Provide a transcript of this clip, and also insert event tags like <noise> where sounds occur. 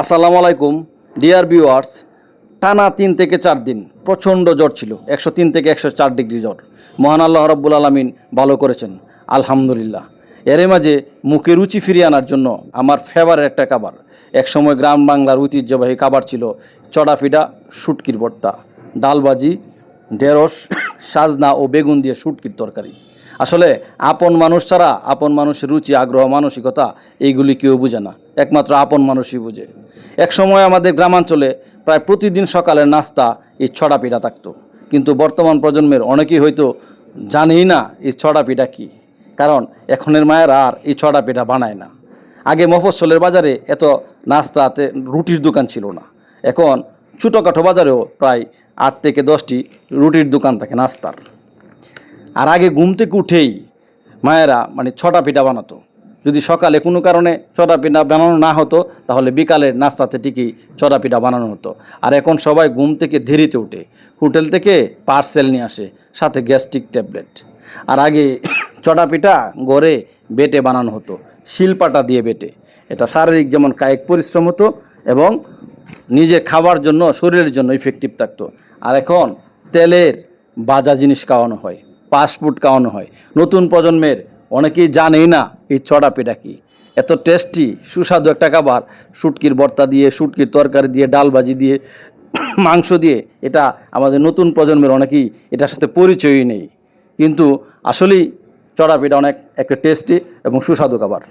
আসসালামু আলাইকুম, dear viewers. টানা তিন থেকে চার দিন প্রচণ্ড জ্বর ছিল, একশো তিন থেকে একশো চার ডিগ্রি জ্বর। মহান আল্লাহ রব্বুল আলমিন ভালো করেছেন, আলহামদুলিল্লাহ। এর মাঝে মুখে রুচি ফিরিয়ে আনার জন্য আমার ফেভারেট একটা খাবার। একসময় গ্রাম বাংলার ঐতিহ্যবাহী খাবার ছিল চড়াফিডা শুটকির ভর্তা, ডালবাজি, ঢেঁড়স, সাজনা ও বেগুন দিয়ে শুটকির তরকারি। আসলে আপন মানুষ ছাড়া আপন মানুষের রুচি, আগ্রহ, মানসিকতা এইগুলি কেউ বুঝে না। একমাত্র আপন মানুষই বুঝে। এক সময় আমাদের গ্রামাঞ্চলে প্রায় প্রতিদিন সকালে নাস্তা, এই ছড়া পিঠা থাকতো। কিন্তু বর্তমান প্রজন্মের অনেকেই হয়তো জানেই না এই ছড়া পিঠা কী। কারণ এখনের মায়েরা আর এই ছড়া পিঠা বানায় না। আগে মফস্বলের বাজারে এত নাস্তাতে রুটির দোকান ছিল না। এখন ছোটোখাটো বাজারেও প্রায় আট থেকে দশটি রুটির দোকান থাকে নাস্তার। আর আগে ঘুম থেকে উঠেই মায়েরা মানে ছটা পিঠা বানাতো। যদি সকালে কোনো কারণে ছটা পিঠা বানানো না হতো, তাহলে বিকালের নাস্তাতে ঠিকই ছটা পিঠা বানানো হতো। আর এখন সবাই ঘুম থেকে দেরিতে উঠে। হোটেল থেকে পার্সেল নিয়ে আসে, সাথে গ্যাস্ট্রিক ট্যাবলেট। আর আগে <coughs> চটা পিঠা গড়ে বেটে বানানো হতো, শিলপাটা দিয়ে বেটে। এটা শারীরিক যেমন কায়িক পরিশ্রম হতো এবং নিজের খাবার জন্য, শরীরের জন্য ইফেক্টিভ থাকতো। আর এখন তেলের বাজা জিনিস খাওয়ানো হয়। ফাস্টফুড খাওয়ানো হয়। নতুন প্রজন্মের অনেকেই জানেই না এই চড়া পেটা কি। এত টেস্টি, সুস্বাদু একটা খাবার, শুটকির বর্তা দিয়ে, শুটকির তরকারি দিয়ে, ডাল ভাজি দিয়ে, মাংস দিয়ে, এটা আমাদের নতুন প্রজন্মের অনেকেই এটার সাথে পরিচয়ই নেই। কিন্তু আসলেই চড়া পিঠা অনেক একটা টেস্টি এবং সুস্বাদু খাবার।